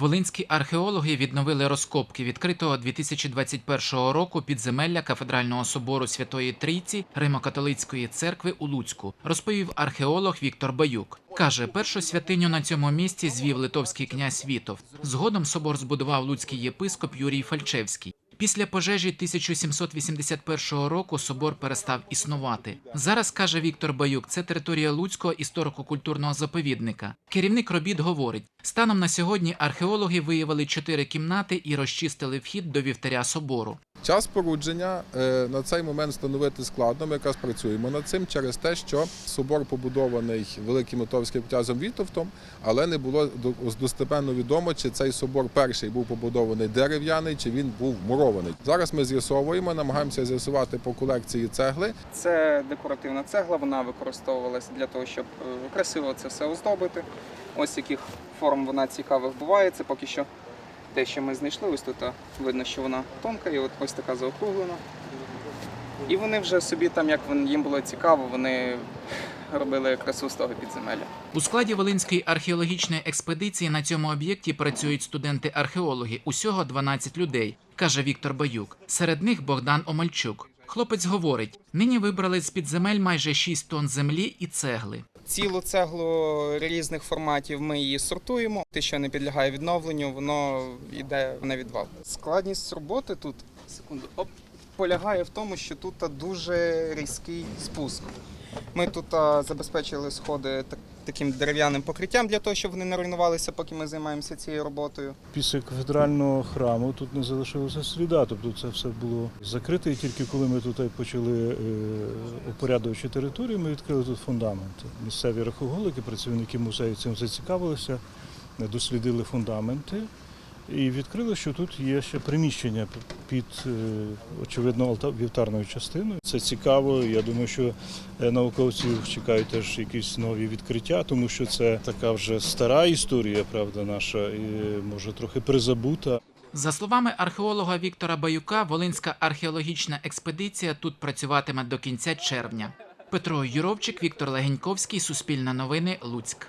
Волинські археологи відновили розкопки відкритого 2021 року підземелля кафедрального собору Святої Трійці Римо-католицької церкви у Луцьку, розповів археолог Віктор Баюк. Каже, першу святиню на цьому місці звів литовський князь Вітов. Згодом собор збудував луцький єпископ Юрій Фальчевський. Після пожежі 1781 року собор перестав існувати. Зараз каже Віктор Баюк, це територія Луцького історико-культурного заповідника. Керівник робіт говорить: станом на сьогодні археологи виявили чотири кімнати і розчистили вхід до вівтаря собору. Час породження е, на цей момент встановити складно. Ми якраз працюємо над цим через те, що собор побудований великим литовським князем Вітовтом, але не було до- достеменно відомо, чи цей собор перший був побудований дерев'яний, чи він був мурований. Зараз ми з'ясовуємо, намагаємося з'ясувати по колекції цегли. Це декоративна цегла, вона використовувалася для того, щоб е, красиво це все оздобити. Ось яких форм вона цікавих буває. Це поки що те, що ми знайшли. Ось тут видно, що вона тонка і от ось така заокруглена. І вони вже собі там, як їм було цікаво, вони робили красу з того підземелля. У складі Волинської археологічної експедиції на цьому об'єкті працюють студенти-археологи. Усього 12 людей, каже Віктор Баюк. Серед них Богдан Омальчук. Хлопець говорить: нині вибрали з під земель майже 6 тонн землі і цегли. Цілу цеглу різних форматів ми її сортуємо. Те, що не підлягає відновленню, воно йде на відвал. Складність роботи тут секунду, оп, полягає в тому, що тут дуже різкий спуск. Ми тут забезпечили сходи таким дерев'яним покриттям для того, щоб вони не руйнувалися, поки ми займаємося цією роботою. Після кафедрального храму тут не залишилося сліда, тобто це все було закрите. І тільки коли ми тут почали е, упорядовуючи територію, ми відкрили тут фундаменти. Місцеві археологи, працівники музею цим зацікавилися, дослідили фундаменти і відкрили, що тут є ще приміщення під е, очевидно вівтарною частиною. Це цікаво. Я думаю, що е, науковців чекають теж якісь нові відкриття, тому що це така вже стара історія, правда, наша, і може трохи призабута. За словами археолога Віктора Баюка, Волинська археологічна експедиція тут працюватиме до кінця червня. Петро Юровчик, Віктор Легеньковський, Суспільне новини, Луцьк.